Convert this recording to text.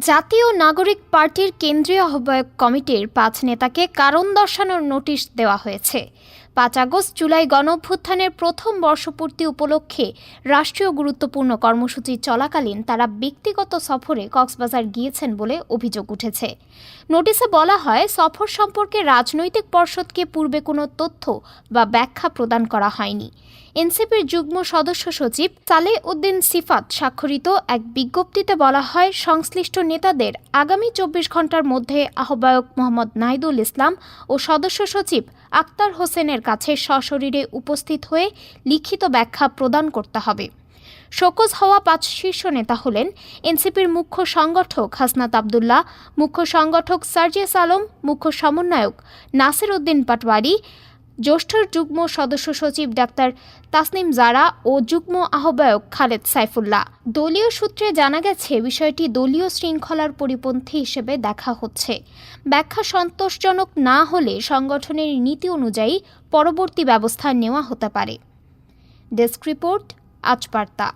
জাতীয় নাগরিক পার্টির কেন্দ্রীয় আহ্বায়ক কমিটির পাঁচ নেতাকে কারণ দর্শানোর নোটিশ দেওয়া হয়েছে। পাঁচ আগস্ট জুলাই গণঅভ্যুত্থানের প্রথম বর্ষপূর্তি উপলক্ষে রাষ্ট্রীয় গুরুত্বপূর্ণ কর্মসূচি চলাকালীন তারা ব্যক্তিগত সফরে কক্সবাজার গিয়েছেন বলে অভিযোগ উঠেছে। নোটিশে বলা হয়, সফর সম্পর্কে রাজনৈতিক পর্ষদকে পূর্বে কোনো তথ্য বা ব্যাখ্যা প্রদান করা হয়নি। এনসিপির যুগ্ম সদস্য সচিব সালে উদ্দিন সিফাত স্বাক্ষরিত এক বিজ্ঞপ্তিতে বলা হয়, সংশ্লিষ্ট নেতাদের আগামী চব্বিশ ঘণ্টার মধ্যে আহ্বায়ক মোহাম্মদ নাইদুল ইসলাম ও সদস্য সচিব আক্তার হোসেনের কাছে সশরীরে উপস্থিত হয়ে লিখিত ব্যাখ্যা প্রদান করতে হবে। শোকজ হওয়া পাঁচ শীর্ষ নেতা হলেন এনসিপির মুখ্য সংগঠক হাসনাত আবদুল্লাহ, মুখ্য সংগঠক সার্জিয়াস আলম, মুখ্য সমন্বয়ক নাসির উদ্দিন পাটওয়ারি জ্যেষ্ঠ যুগ্ম সদস্য সচিব ডাক্তার তাসনিম জারা ও যুগ্ম আহ্বায়ক খালেদ সাইফুল্লাহ। দলীয় সূত্রে জানা গেছে, বিষয়টি দলীয় শৃঙ্খলার পরিপন্থী হিসেবে দেখা হচ্ছে। ব্যাখ্যা সন্তোষজনক না হলে সংগঠনের নীতি অনুযায়ী পরবর্তী ব্যবস্থা নেওয়া হতে পারে। ডেস্ক রিপোর্ট আজ বার্তা